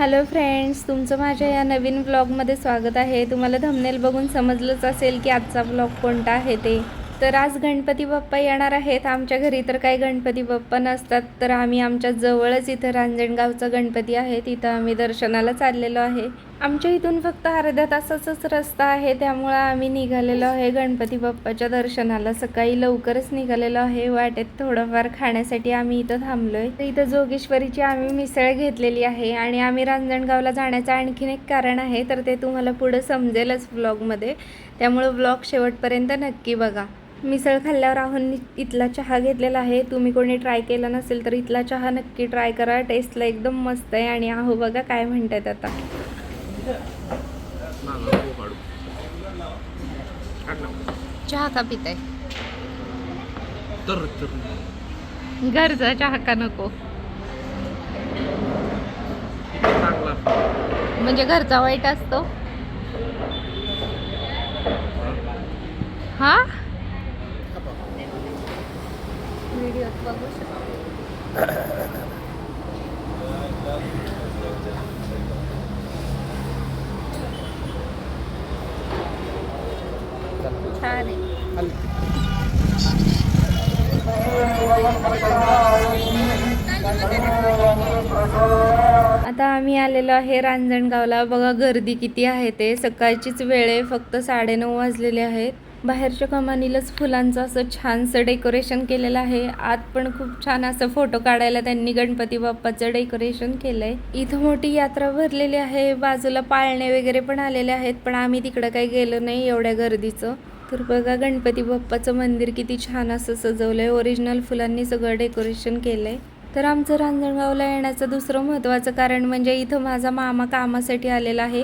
Hello friends तुमचं माझ्या या नवीन ब्लॉगमध्ये स्वागत आहे. तुम्हाला धमनेल बघून समजलंच असेल की आजचा ब्लॉग कोणता आहे ते. तर आज गणपती बाप्पा येणार आहेत. आमच्या घरी तर काही गणपती बाप्पा नसतात तर आम्ही आमच्या जवळच इथं रांजणगावचा गणपती आहे. तिथं आम्ही दर्शनाला चाललेलो आहे. आमच्या इथून फक्त अर्ध्या तासाचाच रस्ता आहे त्यामुळं आम्ही निघालेलो आहे गणपती बाप्पाच्या दर्शनाला. सकाळी लवकरच निघालेलो आहे वाटेत थोडंफार खाण्यासाठी आम्ही इथं थांबलोय. तर इथं जोगेश्वरीची आम्ही मिसळ घेतलेली आहे आणि आम्ही रांजणगावला जाण्याचं आणखीन एक कारण आहे तर ते तुम्हाला पुढं समजेलच ब्लॉगमध्ये त्यामुळं ब्लॉग शेवटपर्यंत नक्की बघा. मिसळ खाल्ल्यावर राहून इथला चहा घेतलेला आहे. तुम्ही कोणी ट्राय केला नसेल तर इथला चहा नक्की ट्राय करा. टेस्टला एकदम मस्त आहे आणि आहो बघा काय म्हणतात आता. चहा का पिताय? तर तर घरचा चहा का नको? म्हणजे घरचा वाईट असतो? हा? व्हिडिओत बघू शकतो. छान आहे. आता आम्ही आलेलो आहे रांजणगावला. बघा गर्दी किती आहे ते. सकाळचीच वेळ आहे. फक्त साडेनऊ वाजलेले आहेत. बाहेरच्या कमानीलाच फुलांचं असं छानसं डेकोरेशन केलेलं आहे. आत पण खूप छान असं फोटो काढायला त्यांनी गणपती बाप्पाचं डेकोरेशन केलंय. इथं मोठी यात्रा भरलेली आहे. बाजूला पाळणे वगैरे पण आलेले आहेत. पण आम्ही तिकडं काही गेलो नाही एवढ्या गर्दीचं. तर बघा गणपती बाप्पाचं मंदिर किती छान असं सजवलं आहे ओरिजिनल फुलांनी सगळं डेकोरेशन केलं आहे तर आमचं रांजणगावला येण्याचं दुसरं महत्त्वाचं कारण म्हणजे इथं माझा मामा कामासाठी आलेला आहे.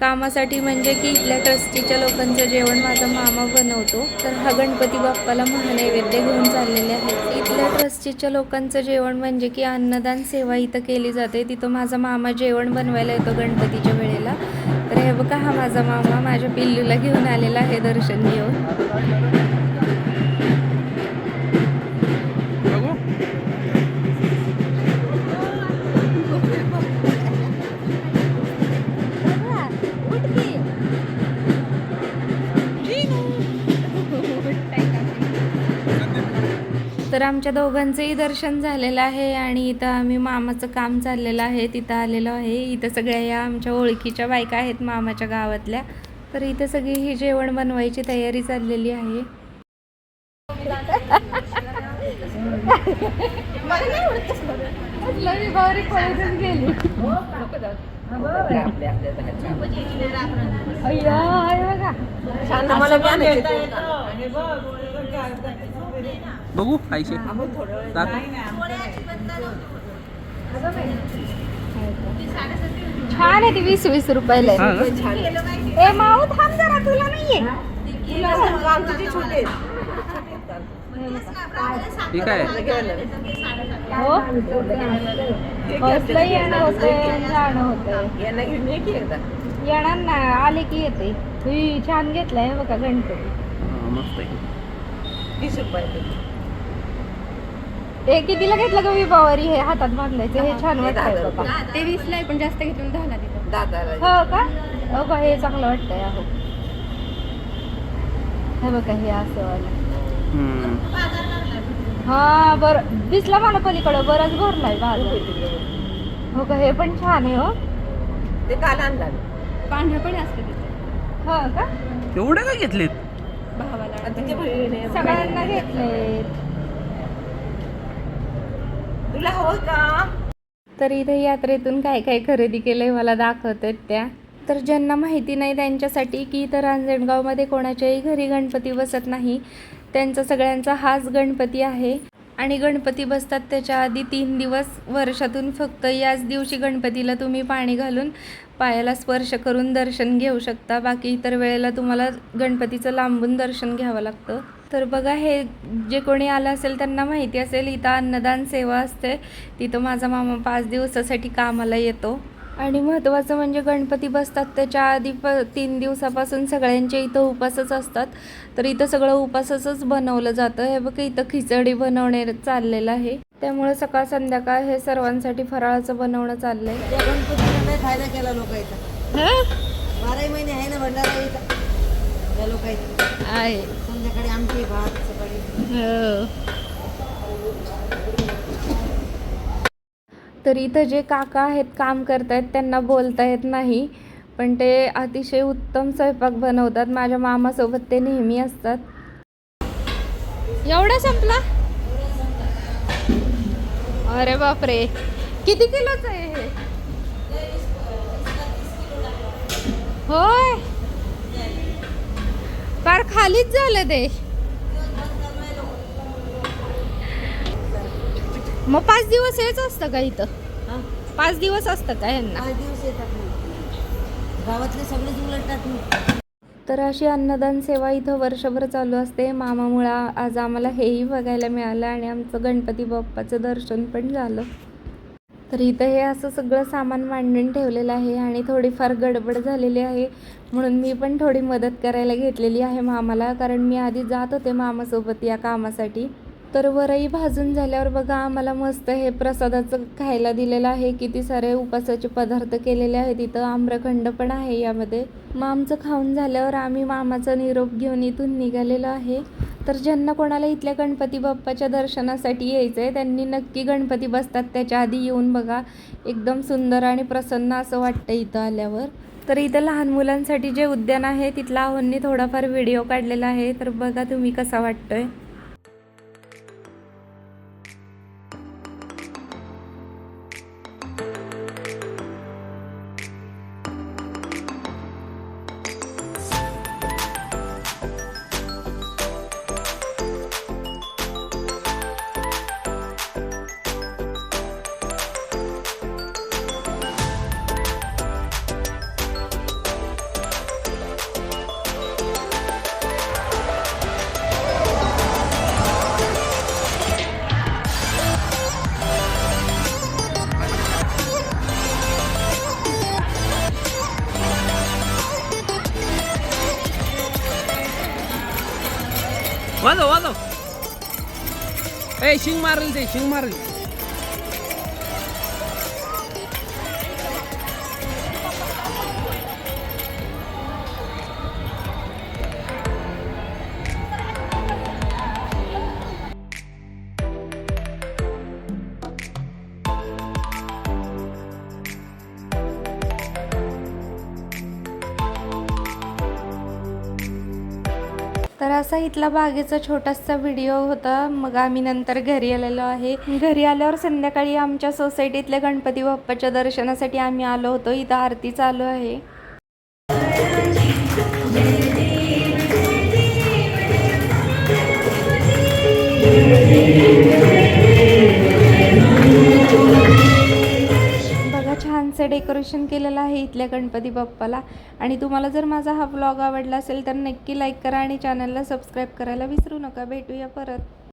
कामासाठी म्हणजे की इथल्या ट्रस्टीच्या लोकांचं जेवण माझा मामा बनवतो. तर हा गणपती बाप्पाला महानैवेद्य घेऊन चाललेले आहेत इथल्या ट्रस्टीच्या लोकांचं जेवण म्हणजे की अन्नदान सेवा इथं केली जाते. तिथं माझा मामा जेवण बनवायला येतो गणपतीच्या वेळेला. तर हे बघा हा माझा मामा माझ्या पिल्लूला घेऊन आलेला आहे दर्शन घेऊन. तर आमच्या दोघांचंही दर्शन झालेलं आहे आणि इथं आम्ही मामाचं काम चाललेलं आहे तिथं आलेलो आहे. इथं सगळ्या या आमच्या ओळखीच्या बायका आहेत मामाच्या गावातल्या. तर इथं सगळी ही जेवण बनवायची तयारी चाललेली आहे. गेली बघू दाख छान आहे ती वीस वीस रुपयाला. हा आहे. ना? ए माऊ थांब जरा तुला नाहीये. ठीक आहे. हो येणं होतंय जाणं होतंय. येणार ना आले की येते. ही छान घेतलाय बघा गणपती हा, मस्त आहे. हे कितीला घेतलं का विभावारी हे हातात बांधायचं हे छान वाटतंय बघा. ते वीसला आहे पण जास्त घेतून दहाला हो का? हो का हे चांगलं वाटतंय अहो हे बघा हे असं वालं. हम्म. हा बर. दिसला मला पलीकडं बराच भरलाय बाजार हो का हे पण छान आहे हो. पांढरं पण असतं तिथे हो का? एवढे काय घेतलेत? भावाला सगळ्यांना घेतले तर इथे यात्रेतून काय काय खरेदी केलंय मला दाखवतात त्या. तर ज्यांना माहिती नाही त्यांच्यासाठी की इथं रांजणगावमध्ये कोणाच्याही घरी गणपती बसत नाही त्यांचा सगळ्यांचा हाच गणपती आहे. आणि गणपती बसतात त्याच्या आधी तीन दिवस वर्षातून फक्त याच दिवशी गणपतीला तुम्ही पाणी घालून पायाला स्पर्श करून दर्शन घेऊ शकता. बाकी इतर वेळेला तुम्हाला गणपतीचं लांबून दर्शन घ्यावं लागतं. तर बघा हे जे कोणी आलं असेल त्यांना माहिती असेल इथं अन्नदान सेवा असते. तिथं माझा मामा पाच दिवसासाठी कामाला येतो. आणि महत्त्वाचं म्हणजे गणपती बसतात त्याच्या आधी प तीन दिवसापासून सगळ्यांचे इथं उपासच असतात. तर इथं सगळं उपासाचंच बनवलं जातं. हे बघ इथं खिचडी बनवणे चाललेलं आहे. त्यामुळे सकाळ संध्याकाळ हे सर्वांसाठी फराळाचं बनवणं चाललंय. फायदा केला लोकांचा हं? बाराही महिने आहे ना भंडारा इथं? आहे. संध्याकाळी आमची भात सकाळी. हो. तर इथं जे काका आहेत काम करतायत त्यांना बोलता येत नाही. पण ते अतिशय उत्तम स्वयंपाक बनवतात. माझ्या मामासोबत ते नेहमी असतात. एवढा संपला? अरे बापरे. किती किलोच आहे हे? होय. फार खालीच झालं ते. मग पाच दिवस हेच असतं का इथं? हा? पाच दिवस असतं का यांना? पाच दिवस येतात ना. गावातले सगळेच उलटतात तर अशी अन्नदान सेवा इथं वर्षभर चालू असते. मामामुळं आज आम्हाला हेही बघायला मिळालं आणि आमचं गणपती बाप्पाचं दर्शन पण झालं. तर इथं हे असं सगळं सामान मांडून ठेवलेलं आहे आणि थोडीफार गडबड झालेली आहे. म्हणून मी पण थोडी मदत करायला घेतलेली आहे मामाला कारण मी आधी जात होते मामासोबत या कामासाठी. तर वरही भाजून झाल्यावर बघा आम्हाला मस्त हे प्रसादाचं खायला दिलेलं आहे. किती सारे उपासाचे पदार्थ केलेले आहेत. इथं आम्रखंड पण आहे यामध्ये. मामचं खाऊन झाल्यावर आम्ही मामाचा निरोप घेऊन इथून निघालेलो आहे. तर ज्यांना कोणाला इथल्या गणपती बाप्पाच्या दर्शनासाठी यायचं आहे त्यांनी नक्की गणपती बसतात. त्याच्या आधी येऊन बघा एकदम सुंदर आणि प्रसन्न असं वाटतं इथं आल्यावर. तर इथं लहान मुलांसाठी जे उद्यान आहे तिथला आहोंनी थोडाफार व्हिडिओ काढलेला आहे. तर बघा तुम्ही कसा वाटतोय. વાંધો વાંધો એ શિંગ મારેલી છે શિંગ મારેલી. असा इथला बागेचा छोटासा व्हिडिओ होता. मग आम्ही नंतर घरी आलेलो आहे. घरी आल्यावर संध्याकाळी आमच्या सोसायटीतल्या गणपती बाप्पाच्या दर्शनासाठी आम्ही आलो होतो. इथं आरती चालू आहे. बघा डेकोरेशन केलेलं आहे इथल्या गणपती बाप्पाला. आणि तुम्हाला जर माझा हा ब्लॉग आवडला असेल तर नक्की लाईक करा आणि चॅनलला सबस्क्राईब करायला विसरू नका. भेटूया परत.